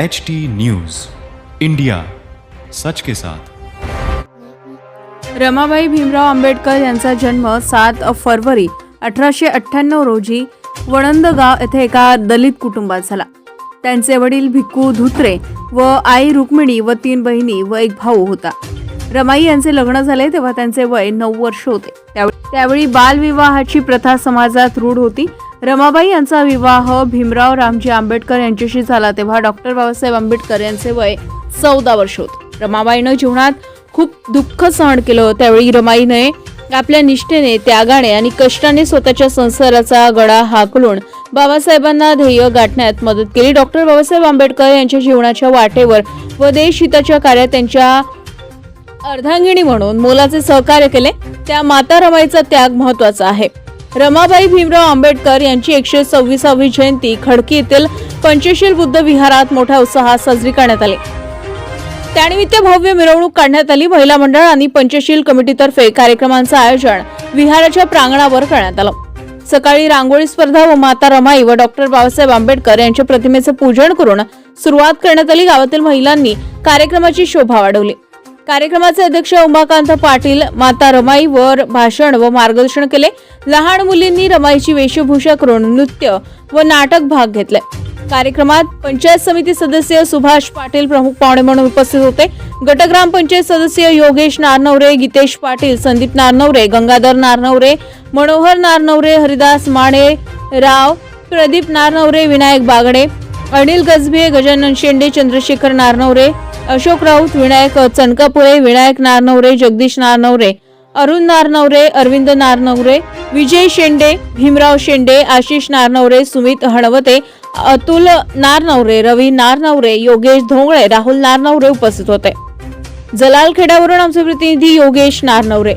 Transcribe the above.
H T news India. सच के साथ. रमाबाई भीमराव आंबेडकर यांचा जन्म सात फरवरी अठराशे अठ्ठ्याण्णव रोजी वणंदगाव येथे एका दलित कुटुंबात झाला. त्यांचे वडील भिक्खू धुत्रे व आई रुक्मिणी व तीन बहिणी व एक भाऊ होता. रमाई यांचे लग्न झाले तेव्हा त्यांचे वय नऊ वर्ष होते. त्यावेळी बालविवाहाची प्रथा समाजात रूढ होती रमाबाई यांचा विवाह भीमराव रामजी आंबेडकर यांच्याशी झाला तेव्हा डॉक्टर बाबासाहेब आंबेडकर यांचे वय चौदा वर्ष होत. रमाबाईनं जीवनात खूप दुःख सहन केलं. त्यावेळी रमाईने आपल्या निष्ठेने त्यागाने आणि कष्टाने स्वतःच्या संसाराचा गडा हाकलून बाबासाहेबांना ध्येय गाठण्यात मदत केली. डॉक्टर बाबासाहेब आंबेडकर यांच्या जीवनाच्या वाटेवर व देश हिताच्या कार्यात त्यांच्या अर्धांगिणी म्हणून मोलाचे सहकार्य केले. त्या माता रमाईचा त्याग महत्त्वाचा आहे. रमाबाई भीमराव आंबेडकर यांची एकशे सव्वीसावी जयंती खडकी येथील पंचशील बुद्ध विहारात मोठ्या उत्साहात साजरी करण्यात आली. त्यानिमित्त भव्य मिरवणूक काढण्यात आली. महिला मंडळ आणि पंचशील कमिटीतर्फे कार्यक्रमांचं आयोजन विहाराच्या प्रांगणावर करण्यात आलं. सकाळी रांगोळी स्पर्धा व माता रमाई व डॉक्टर बाबासाहेब आंबेडकर यांच्या प्रतिमेचं पूजन करून सुरुवात करण्यात आली. गावातील महिलांनी कार्यक्रमाची शोभा वाढवली. कार्यक्रमाचे अध्यक्ष उमाकांत पाटील माता रमाईवर भाषण व मार्गदर्शन केले. लहान मुलींनी रमाईची वेशभूषा करून नृत्य व नाटक भाग घेतले. कार्यक्रमात पंचायत समिती सदस्य सुभाष पाटील प्रमुख पाहुणे म्हणून उपस्थित होते. गटग्राम पंचायत सदस्य योगेश नारनवरे गीतेश पाटील संदीप नारनवरे गंगाधर नारनवरे मनोहर नारनवरे हरिदास माने राव प्रदीप नारनवरे विनायक बागडे अनिल गजभिये गजानन शेंडे चंद्रशेखर नारनवरे अशोक राऊत विनायक चनकापुळे विनायक नारनवरे जगदीश नारनवरे अरुण नारनवरे अरविंद नारनवरे विजय शेंडे भीमराव शेंडे आशिष नारनवरे सुमित हणवते अतुल नारनवरे रवी नारनवरे योगेश धोंगळे राहुल नारनवरे उपस्थित होते. जलालखेड्यावरून आमचे प्रतिनिधी योगेश नारनवरे.